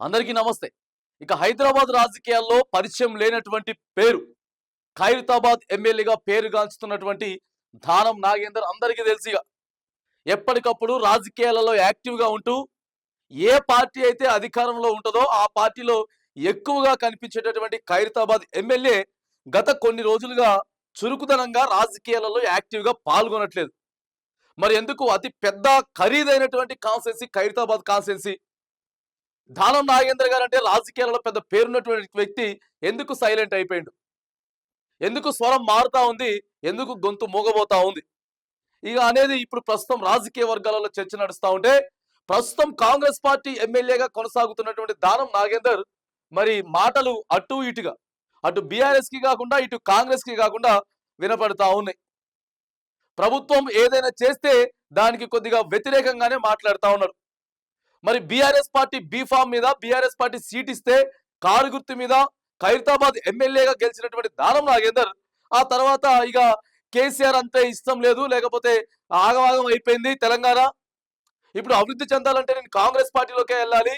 అందరికీ నమస్తే. ఇక హైదరాబాద్ రాజకీయాల్లో పరిచయం లేనటువంటి పేరు ఖైరతాబాద్ ఎమ్మెల్యేగా పేరుగాంచుతున్నటువంటి దానం నాగేందర్ అందరికీ తెలిసిగా ఎప్పటికప్పుడు రాజకీయాలలో యాక్టివ్గా ఉంటూ ఏ పార్టీ అయితే అధికారంలో ఉంటుందో ఆ పార్టీలో ఎక్కువగా కనిపించేటటువంటి ఖైరతాబాద్ ఎమ్మెల్యే గత కొన్ని రోజులుగా చురుకుదనంగా రాజకీయాలలో యాక్టివ్గా పాల్గొనట్లేదు. మరి ఎందుకు అతి పెద్ద ఖరీదైనటువంటి కాన్సెన్సీ ఖైరతాబాద్ కాన్సెన్సీ దానం నాగేంద్ర గారు అంటే రాజకీయాలలో పెద్ద పేరున్నటువంటి వ్యక్తి ఎందుకు సైలెంట్ అయిపోయిండు? ఎందుకు స్వరం మారుతా ఉంది? ఎందుకు గొంతు మూగబోతా ఉంది? ఇక అనేది ఇప్పుడు ప్రస్తుతం రాజకీయ వర్గాలలో చర్చ నడుస్తూ ఉంటే ప్రస్తుతం కాంగ్రెస్ పార్టీ ఎమ్మెల్యేగా కొనసాగుతున్నటువంటి దానం నాగేందర్ మరి మాటలు అటు ఇటుగా అటు బీఆర్ఎస్కి కాకుండా ఇటు కాంగ్రెస్కి కాకుండా వినపడతా ఉన్నాయి. ప్రభుత్వం ఏదైనా చేస్తే దానికి కొద్దిగా వ్యతిరేకంగానే మాట్లాడుతా ఉన్నారు. మరి బీఆర్ఎస్ పార్టీ బీఫామ్ మీద బీఆర్ఎస్ పార్టీ సీట్ ఇస్తే కారు గుర్తు మీద ఖైరతాబాద్ ఎమ్మెల్యేగా గెలిచినటువంటి దానం నాగేందర్. ఆ తర్వాత ఇక కేసీఆర్ అంతే ఇష్టం లేదు లేకపోతే ఆగవాగం అయిపోయింది తెలంగాణ. ఇప్పుడు అభివృద్ధి చెందాలంటే నేను కాంగ్రెస్ పార్టీలోకే వెళ్ళాలి.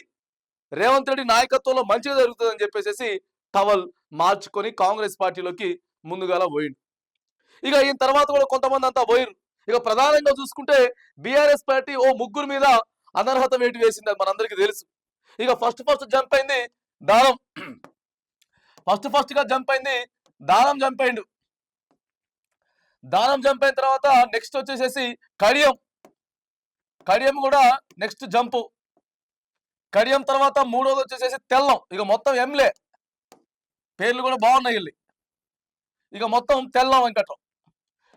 రేవంత్ రెడ్డి నాయకత్వంలో మంచిగా జరుగుతుందని చెప్పేసి టవల్ మార్చుకొని కాంగ్రెస్ పార్టీలోకి ముందుగాల పోయిండు. ఇక ఈయన తర్వాత కూడా కొంతమంది అంతా పోయిరు ఇక ప్రధానంగా చూసుకుంటే బీఆర్ఎస్ పార్టీ ఓ ముగ్గురు మీద అనర్హత వేటు వేసింది అది మనందరికీ తెలుసు. ఇక ఫస్ట్ ఫస్ట్ జంప్ అయింది దానం. ఫస్ట్ ఫస్ట్గా జంప్ అయింది దానం జంప్ అయిండు. దానం జంప్ అయిన తర్వాత నెక్స్ట్ వచ్చేసేసి కడియం. కడియం కూడా నెక్స్ట్ జంపు కడియం తర్వాత మూడోది వచ్చేసేసి తెల్లం. ఇక మొత్తం ఎంలే పేర్లు కూడా బాగున్నాయి వీళ్ళు ఇక మొత్తం తెల్లం వెంకటం.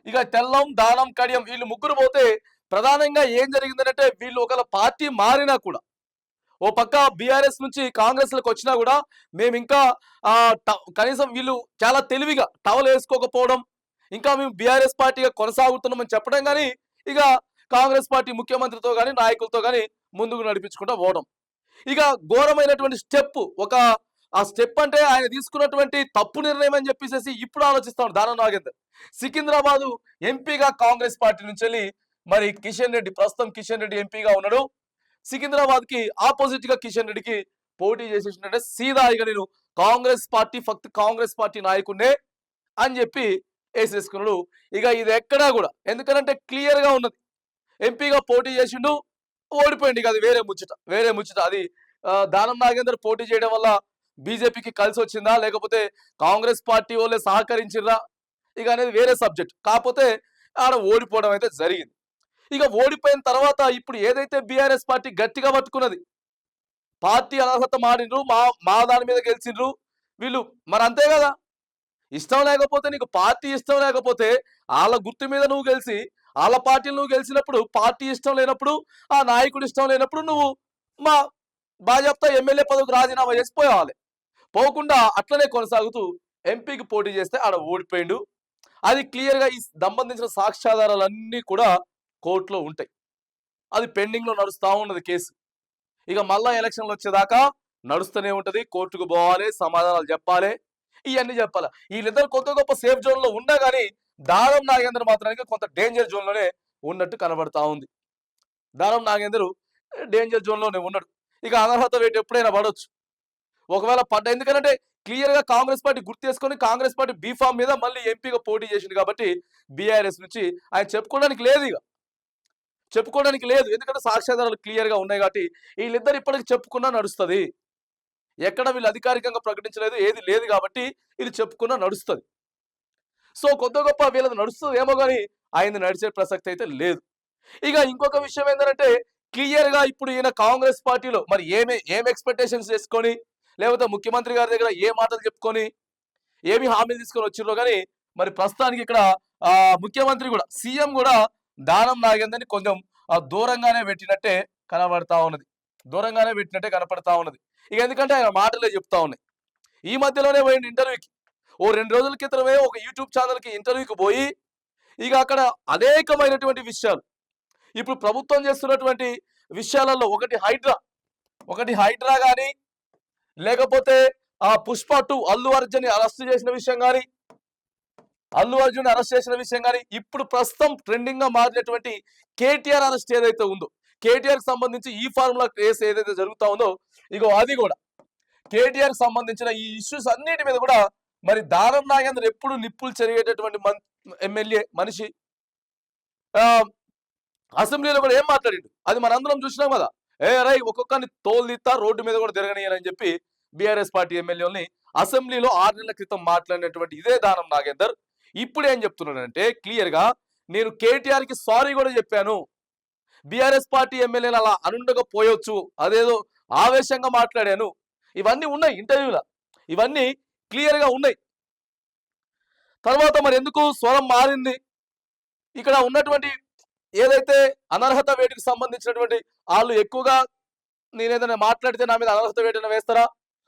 ఇక తెల్లం దానం కడియం వీళ్ళు ముగ్గురు పోతే ప్రధానంగా ఏం జరిగిందంటే వీళ్ళు ఒకవేళ పార్టీ మారినా కూడా ఓ పక్క బీఆర్ఎస్ నుంచి కాంగ్రెస్లకు వచ్చినా కూడా మేము ఇంకా ట- కనీసం వీళ్ళు చాలా తెలివిగా టవల్ వేసుకోకపోవడం ఇంకా మేము బీఆర్ఎస్ పార్టీగా కొనసాగుతున్నామని చెప్పడం కానీ ఇక కాంగ్రెస్ పార్టీ ముఖ్యమంత్రితో కానీ నాయకులతో కానీ ముందుకు నడిపించుకుంటూ పోవడం. ఇక ఘోరమైనటువంటి స్టెప్ ఒక ఆ స్టెప్ అంటే ఆయన తీసుకున్నటువంటి తప్పు నిర్ణయం అని చెప్పేసి ఇప్పుడు ఆలోచిస్తాం దానం నాగేందర్. సికింద్రాబాదు ఎంపీగా కాంగ్రెస్ పార్టీ నుంచి వెళ్ళి మరి కిషన్ రెడ్డి ప్రస్తుతం కిషన్ రెడ్డి ఎంపీగా ఉన్నాడు. సికింద్రాబాద్కి ఆపోజిట్గా కిషన్ రెడ్డికి పోటీ చేసేసినట్టే సీదా ఇక నేను కాంగ్రెస్ పార్టీ ఫక్త్ కాంగ్రెస్ పార్టీ నాయకుడే అని చెప్పి వేసేసుకున్నాడు. ఇక ఇది ఎక్కడా కూడా ఎందుకంటే క్లియర్గా ఉన్నది. ఎంపీగా పోటీ చేసిండు ఓడిపోయింది ఇక అది వేరే ముచ్చట వేరే ముచ్చట. అది దానం నాగేందర్ పోటీ చేయడం వల్ల బీజేపీకి కలిసి వచ్చిందా లేకపోతే కాంగ్రెస్ పార్టీ వాళ్ళే సహకరించిర్రా ఇక అనేది వేరే సబ్జెక్ట్. కాకపోతే ఆడ ఓడిపోవడం అయితే జరిగింది. ఇక ఓడిపోయిన తర్వాత ఇప్పుడు ఏదైతే బీఆర్ఎస్ పార్టీ గట్టిగా పట్టుకున్నది పార్టీ అనర్హత మారిండ్రు మా మా దాని మీద గెలిచిండ్రు వీళ్ళు మరి అంతే కదా? ఇష్టం లేకపోతే నీకు పార్టీ ఇష్టం లేకపోతే వాళ్ళ గుర్తు మీద నువ్వు గెలిచి వాళ్ళ పార్టీలు నువ్వు గెలిచినప్పుడు పార్టీ ఇష్టం లేనప్పుడు ఆ నాయకుడు ఇష్టం లేనప్పుడు నువ్వు మా భాజపా ఎమ్మెల్యే పదవికి రాజీనామా చేసి పోవాలి పోకుండా అట్లనే కొనసాగుతూ ఎంపీకి పోటీ చేస్తే ఆడ ఓడిపోయిండు. అది క్లియర్గా ఈ సంబంధించిన సాక్ష్యాధారాలన్నీ కూడా కోర్టులో ఉంటాయి. అది పెండింగ్లో నడుస్తూ ఉన్నది కేసు. ఇక మళ్ళా ఎలక్షన్లు వచ్చేదాకా నడుస్తూనే ఉంటది. కోర్టుకు పోవాలి సమాధానాలు చెప్పాలి. ఇవన్నీ చెప్పాలి. వీళ్ళిద్దరు కొత్త గొప్ప సేఫ్ జోన్లో ఉన్నా కానీ దానం నాగేందర్ మాత్రానికి కొంత డేంజర్ జోన్లోనే ఉన్నట్టు కనబడతా ఉంది. దానం నాగేందర్ డేంజర్ జోన్లోనే ఉన్నాడు. ఇక అనర్హత వేటు ఎప్పుడైనా పడవచ్చు ఒకవేళ పడ్డ ఎందుకంటే క్లియర్గా కాంగ్రెస్ పార్టీ గుర్తు చేసుకొని కాంగ్రెస్ పార్టీ బీఫామ్ మీద మళ్ళీ ఎంపీగా పోటీ చేసింది కాబట్టి బీఆర్ఎస్ నుంచి ఆయన చెప్పుకోవడానికి లేదు ఇక. చెప్పుకోవడానికి లేదు. ఎందుకంటే సాక్ష్యాధారాలు క్లియర్గా ఉన్నాయి కాబట్టి వీళ్ళిద్దరు ఇప్పటికి చెప్పుకున్నా నడుస్తుంది. ఎక్కడ వీళ్ళు అధికారికంగా ప్రకటించలేదు ఏది లేదు కాబట్టి ఇది చెప్పుకున్నా నడుస్తుంది. సో కొద్ది గొప్ప వీళ్ళది నడుస్తుంది ఏమో కానీ ఆయన నడిచే ప్రసక్తి అయితే లేదు. ఇక ఇంకొక విషయం ఏంటంటే క్లియర్గా ఇప్పుడు ఈయన కాంగ్రెస్ పార్టీలో మరి ఏమే ఏం ఎక్స్పెక్టేషన్స్ చేసుకొని లేకపోతే ముఖ్యమంత్రి గారి దగ్గర ఏ మాటలు చెప్పుకొని ఏమి హామీలు తీసుకొని వచ్చిర్రో కానీ మరి ప్రస్తుతానికి ఇక్కడ ఆ ముఖ్యమంత్రి కూడా సీఎం కూడా దానం నాగేందని కొంచెం దూరంగానే పెట్టినట్టే కనబడతా ఉన్నది. దూరంగానే పెట్టినట్టే కనపడతా ఉన్నది. ఇక ఎందుకంటే ఆయన మాటలే చెప్తా ఉన్నాయి. ఈ మధ్యలోనే పోయింది ఇంటర్వ్యూకి. ఓ రెండు రోజుల క్రితమే ఒక యూట్యూబ్ ఛానల్కి ఇంటర్వ్యూకి పోయి ఇక అక్కడ అనేకమైనటువంటి విషయాలు. ఇప్పుడు ప్రభుత్వం చేస్తున్నటువంటి విషయాలలో ఒకటి హైడ్రా. ఒకటి హైడ్రా కానీ లేకపోతే ఆ పుష్ప టూ అల్లు అర్జున్ అరెస్ట్ చేసిన విషయం కానీ అల్లు అర్జున్ అరెస్ట్ చేసిన విషయం కానీ ఇప్పుడు ప్రస్తుతం ట్రెండింగ్గా మారినటువంటి కేటీఆర్ అరెస్ట్ ఏదైతే ఉందో కేటీఆర్కి సంబంధించి ఈ ఫార్ములా కేసు ఏదైతే జరుగుతా ఉందో ఇగో అది కూడా. కేటీఆర్కి సంబంధించిన ఈ ఇష్యూస్ అన్నిటి మీద కూడా మరి దారం నాగేంద్ర ఎప్పుడు నిప్పులు చెరిగేటటువంటి ఎమ్మెల్యే మనిషి. ఆ, అసెంబ్లీలో కూడా ఏం మాట్లాడిండు? అది మనందరం చూసినాం కదా. ఏ రై ఒక్కొక్కరిని తోలు రోడ్డు మీద కూడా తిరగనియని చెప్పి బీఆర్ఎస్ పార్టీ ఎమ్మెల్యేలని అసెంబ్లీలో ఆరు నెలల క్రితం మాట్లాడినటువంటి ఇదే దానం నాగేందర్. ఇప్పుడు ఏం చెప్తున్నాడంటే క్లియర్గా నేను కేటీఆర్కి సారీ కూడా చెప్పాను. బీఆర్ఎస్ పార్టీ ఎమ్మెల్యేలు అలా అనుండకపోయొచ్చు అదేదో ఆవేశంగా మాట్లాడాను. ఇవన్నీ ఉన్నాయి ఇంటర్వ్యూలో. ఇవన్నీ క్లియర్గా ఉన్నాయి. తర్వాత మరి ఎందుకు స్వరం మారింది? ఇక్కడ ఉన్నటువంటి ఏదైతే అనర్హత వేటుకు సంబంధించినటువంటి వాళ్ళు ఎక్కువగా నేను ఏదైనా మాట్లాడితే నా మీద అనర్హత వేటన వేస్తారా?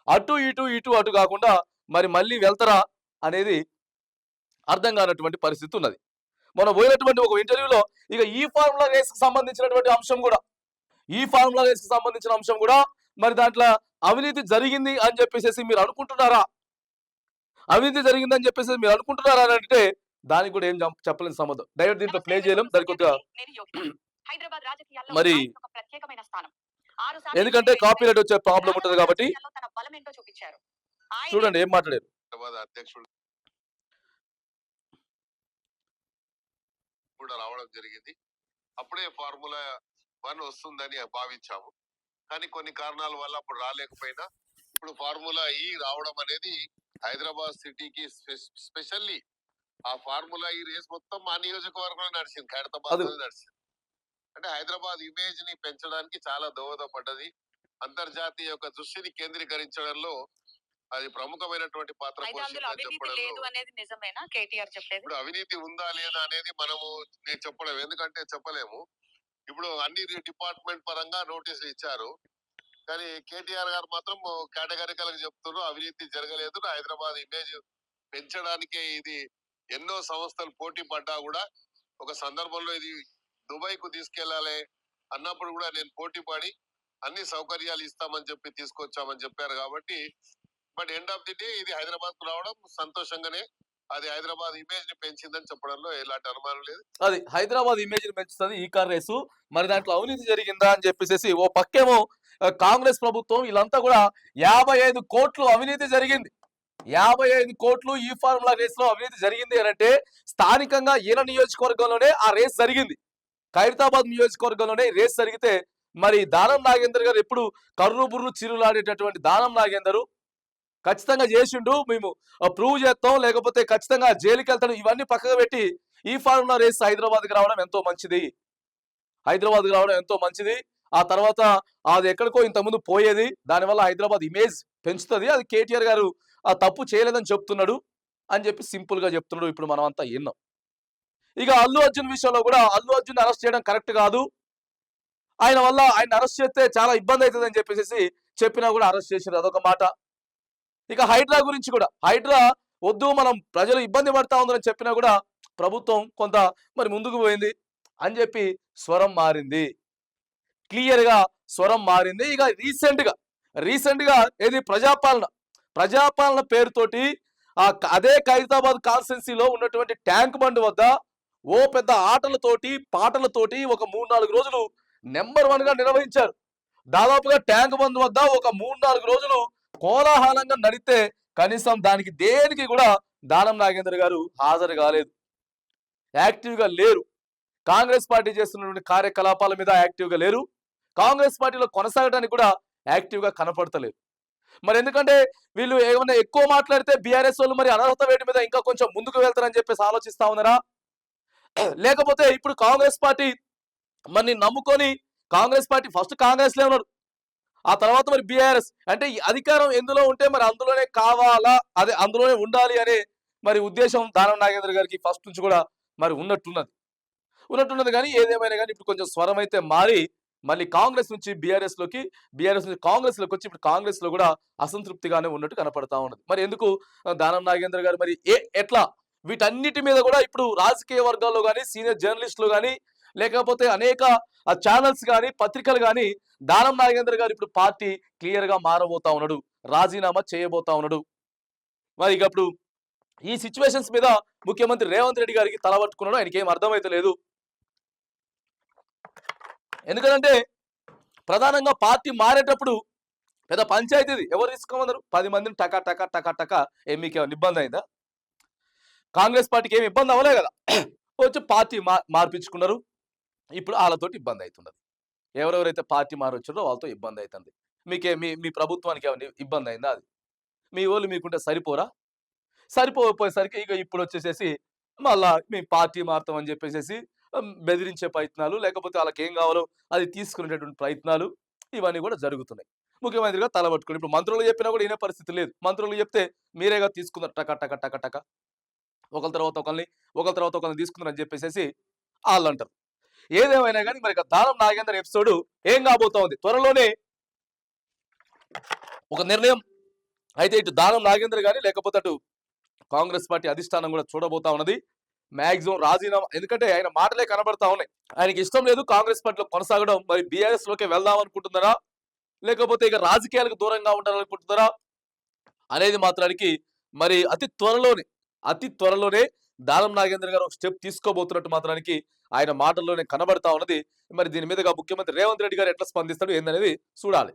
అటు ఇటు ఇటు అటు కాకుండా మరి మళ్ళీ వెళ్తారా? అనేది అర్థం కానటువంటి పరిస్థితి ఉన్నది. మనం పోయినటువంటి ఒక ఇంటర్వ్యూలో ఇక ఈ ఫార్ములా రేస్కి సంబంధించినటువంటి అంశం కూడా ఈ ఫార్ములా రేస్కి సంబంధించిన అంశం కూడా మరి దాంట్లో అవినీతి జరిగింది అని చెప్పేసి మీరు అనుకుంటున్నారా? అవినీతి జరిగిందని చెప్పేసి మీరు అనుకుంటున్నారా అని అంటే దానికి కూడా ఏం చెప్- చెప్పలేని సంబంధం. డైరెక్ట్ దీంట్లో ప్లే చేయలేం. దానికి కొద్దిగా మరి ఎందుకంటే ఎమ్మెల్యే కాపీరైట్ వచ్చే ప్రాబ్లం ఉంటుంది కాబట్టి చూడండి ఏం మాట్లాడారు? హైదరాబాద్ అధ్యక్షుడు కూడా రావడం జరిగింది. అప్పుడే ఫార్ములా వన్ వస్తుందని భావించాము. కానీ కొన్ని కారణాల వల్ల అప్పుడు రాలేకపోయినా ఇప్పుడు ఫార్ములా ఈ రావడం అనేది హైదరాబాద్ సిటీకి స్పెషల్లీ ఆ ఫార్ములా ఈ రేస్ మొత్తం మా నియోజకవర్గంలో నడిచింది ఖైరతాబాద్ నడిచింది. అంటే హైదరాబాద్ ఇమేజ్ని పెంచడానికి చాలా దోహదపడ్డది. అంతర్జాతీయ యొక్క దృష్టిని కేంద్రీకరించడంలో అది ప్రముఖమైనటువంటి పాత్ర లేదు అనేది నిజమేనా కేటీఆర్ ఇప్పుడు అవినీతి ఉందా లేదా అనేది మనము నేను చెప్పలేము. ఎందుకంటే చెప్పలేము. ఇప్పుడు అన్ని డిపార్ట్మెంట్ పరంగా నోటీసులు ఇచ్చారు. కానీ కేటీఆర్ గారు మాత్రం కేటగారికల్ చెప్తున్నారు అవినీతి జరగలేదు. హైదరాబాద్ ఇమేజ్ పెంచడానికే ఇది ఎన్నో సంస్థలు పోటీ పడ్డా కూడా ఒక సందర్భంలో ఇది దుబాయ్కు తీసుకెళ్ళాలి అన్నప్పుడు కూడా నేను పోటీ పడి అన్ని సౌకర్యాలు ఇస్తామని చెప్పి తీసుకొచ్చామని చెప్పారు కాబట్టి but end of the day ఇది హైదరాబాద్కు రావడం సంతోషంగానే అది హైదరాబాద్ ఇమేజ్ని పెంచిందని చెప్పడంలో ఎలాంటి అనుమానం లేదు. అది హైదరాబాద్ ఇమేజ్ని పెంచుతుంది ఈ కార్ రేసు. మరి దాంట్లో అవినీతి జరిగిందా అని చెప్పేసి ఓ పక్కేమో కాంగ్రెస్ ప్రభుత్వం వీళ్ళంతా కూడా యాభై ఐదు కోట్లు అవినీతి జరిగింది. యాభై ఐదు కోట్లు ఈ ఫార్ములా రేస్లో అవినీతి జరిగింది అంటే స్థానికంగా ఈయన నియోజకవర్గంలోనే ఆ రేస్ జరిగింది. ఖైరతాబాద్ నియోజకవర్గంలోనే రేస్ జరిగితే మరి దానం నాగేందర్ గారు ఎప్పుడు కర్రు బుర్రు చిరులాడేటటువంటి దానం నాగేందరు ఖచ్చితంగా చేసిండు మేము ప్రూవ్ చేస్తాం లేకపోతే ఖచ్చితంగా జైలుకి వెళ్తాడు. ఇవన్నీ పక్కకు పెట్టి ఈ ఫార్ములా రేస్ హైదరాబాద్కి రావడం ఎంతో మంచిది. హైదరాబాద్కి రావడం ఎంతో మంచిది. ఆ తర్వాత అది ఎక్కడికో ఇంతకుముందు పోయేది. దానివల్ల హైదరాబాద్ ఇమేజ్ పెంచుతుంది. అది కేటీఆర్ గారు ఆ తప్పు చేయలేదని చెప్తున్నాడు అని చెప్పి సింపుల్గా చెప్తున్నాడు. ఇప్పుడు మనం అంతా విన్నాం. ఇక అల్లు అర్జున్ విషయంలో కూడా అల్లు అర్జున్ అరెస్ట్ చేయడం కరెక్ట్ కాదు. ఆయన వల్ల ఆయన అరెస్ట్ చేస్తే చాలా ఇబ్బంది అవుతుంది అని చెప్పేసి చెప్పినా కూడా అరెస్ట్ చేసారు అదొక మాట. ఇక హైడ్రా గురించి కూడా. హైడ్రా వద్దు మనం ప్రజలు ఇబ్బంది పడతా ఉందని చెప్పినా కూడా ప్రభుత్వం కొంత మరి ముందుకు పోయింది అని చెప్పి స్వరం మారింది. క్లియర్గా స్వరం మారింది. ఇక రీసెంట్గా రీసెంట్గా ఏది? ప్రజాపాలన. ప్రజాపాలన పేరుతోటి ఆ అదే ఖైరతాబాద్ కాన్స్టెన్సీలో ఉన్నటువంటి ట్యాంక్ బండ్ వద్ద ఓ పెద్ద ఆటలతోటి పాటలతోటి ఒక మూడు నాలుగు రోజులు నెంబర్ వన్గా నిర్వహించారు. దాదాపుగా ట్యాంక్ బండ్ వద్ద ఒక మూడు నాలుగు రోజులు కోలాహలంగా నడితే కనీసం దానికి దేనికి కూడా దానం నాగేంద్ర గారు హాజరు కాలేదు. యాక్టివ్గా లేరు. కాంగ్రెస్ పార్టీ చేస్తున్నటువంటి కార్యకలాపాల మీద యాక్టివ్గా లేరు. కాంగ్రెస్ పార్టీలో కొనసాగడానికి కూడా యాక్టివ్గా కనపడతలేరు మరి ఎందుకంటే వీళ్ళు ఏమైనా ఎక్కువ మాట్లాడితే బీఆర్ఎస్ వాళ్ళు మరి అనర్హత వేటి మీద ఇంకా కొంచెం ముందుకు వెళ్తారని చెప్పేసి ఆలోచిస్తా ఉన్నారా? లేకపోతే ఇప్పుడు కాంగ్రెస్ పార్టీ మరి నమ్ముకొని కాంగ్రెస్ పార్టీ ఫస్ట్ కాంగ్రెస్లే ఉన్నారు. ఆ తర్వాత మరి బీఆర్ఎస్. అంటే ఈ అధికారం ఎందులో ఉంటే మరి అందులోనే కావాలా? అదే అందులోనే ఉండాలి అనే మరి ఉద్దేశం దానం నాగేంద్ర గారికి ఫస్ట్ నుంచి కూడా మరి ఉన్నట్టున్నది. ఉన్నట్టున్నది కానీ ఏదేమైనా కానీ ఇప్పుడు కొంచెం స్వరం అయితే మారి మళ్ళీ కాంగ్రెస్ నుంచి బీఆర్ఎస్లోకి బీఆర్ఎస్ నుంచి కాంగ్రెస్లోకి వచ్చి ఇప్పుడు కాంగ్రెస్లో కూడా అసంతృప్తిగానే ఉన్నట్టు కనపడతా ఉన్నది. మరి ఎందుకు దానం నాగేంద్ర గారు మరి ఏ ఎట్లా? వీటన్నిటి మీద కూడా ఇప్పుడు రాజకీయ వర్గాల్లో కానీ సీనియర్ జర్నలిస్టులు కానీ లేకపోతే అనేక ఆ ఛానల్స్ కానీ పత్రికలు కానీ దానం నాగేంద్ర గారు ఇప్పుడు పార్టీ క్లియర్గా మారబోతా ఉన్నాడు రాజీనామా చేయబోతా ఉన్నాడు. మరి ఇక అప్పుడు ఈ సిచ్యువేషన్స్ మీద ముఖ్యమంత్రి రేవంత్ రెడ్డి గారికి తలబట్టుకున్నాడు ఆయనకి ఏం అర్థమైతే లేదు. ఎందుకంటే ప్రధానంగా పార్టీ మారేటప్పుడు పెద్ద పంచాయతీది ఎవరు తీసుకోమన్నారు? పది మందిని టకా టకా టకా టకా ఏం మీకు ఏమైనా ఇబ్బంది అయిందా? కాంగ్రెస్ పార్టీకి ఏమి ఇబ్బంది అవ్వలే కదా. వచ్చి పార్టీ మా మార్పించుకున్నారు. ఇప్పుడు వాళ్ళతోటి ఇబ్బంది అవుతున్నది ఎవరెవరైతే పార్టీ మారొచ్చారో వాళ్ళతో ఇబ్బంది అవుతుంది మీకే మీ మీ ప్రభుత్వానికి ఏమైనా ఇబ్బంది అయిందా అది? మీ వాళ్ళు మీకుంటే సరిపోరా? సరిపోకపోయేసరికి ఇక ఇప్పుడు వచ్చేసేసి మళ్ళా మీ పార్టీ మారుతామని చెప్పేసి బెదిరించే ప్రయత్నాలు లేకపోతే వాళ్ళకి ఏం కావాలో అది తీసుకునేటటువంటి ప్రయత్నాలు ఇవన్నీ కూడా జరుగుతున్నాయి. ముఖ్యమంత్రిగా తలబట్టుకుని ఇప్పుడు మంత్రులు చెప్పినా కూడా వినే పరిస్థితి లేదు. మంత్రులు చెప్తే మీరేగా తీసుకున్నారు టక టక టక టక. ఒకరి తర్వాత ఒకరిని ఒకరి తర్వాత ఒకరిని తీసుకున్నారని చెప్పేసి వాళ్ళు అంటారు ఏదేమైనా కానీ మరి దానం నాగేందర్ ఎపిసోడ్ ఏం కాబోతా ఉంది త్వరలోనే ఒక నిర్ణయం అయితే ఇటు దానం నాగేంద్ర కానీ లేకపోతే అటు కాంగ్రెస్ పార్టీ అధిష్టానం కూడా చూడబోతా ఉన్నది. మాక్సిమం రాజీనామా ఎందుకంటే ఆయన మాటలే కనబడతా ఉన్నాయి. ఆయనకి ఇష్టం లేదు కాంగ్రెస్ పార్టీలో కొనసాగడం. మరి బీఆర్ఎస్లోకి వెళ్దాం అనుకుంటున్నారా? లేకపోతే ఇక రాజకీయాలకు దూరంగా ఉండాలనుకుంటున్నారా అనేది మాత్రానికి మరి అతి త్వరలోనే అతి త్వరలోనే దానం నాగేంద్ర గారు ఒక స్టెప్ తీసుకోబోతున్నట్టు మాత్రానికి ఆయన మాటల్లోనే కనబడతా ఉన్నది. మరి దీని మీదుగా ముఖ్యమంత్రి రేవంత్ రెడ్డి గారు ఎట్లా స్పందిస్తాడు ఏందనేది చూడాలి.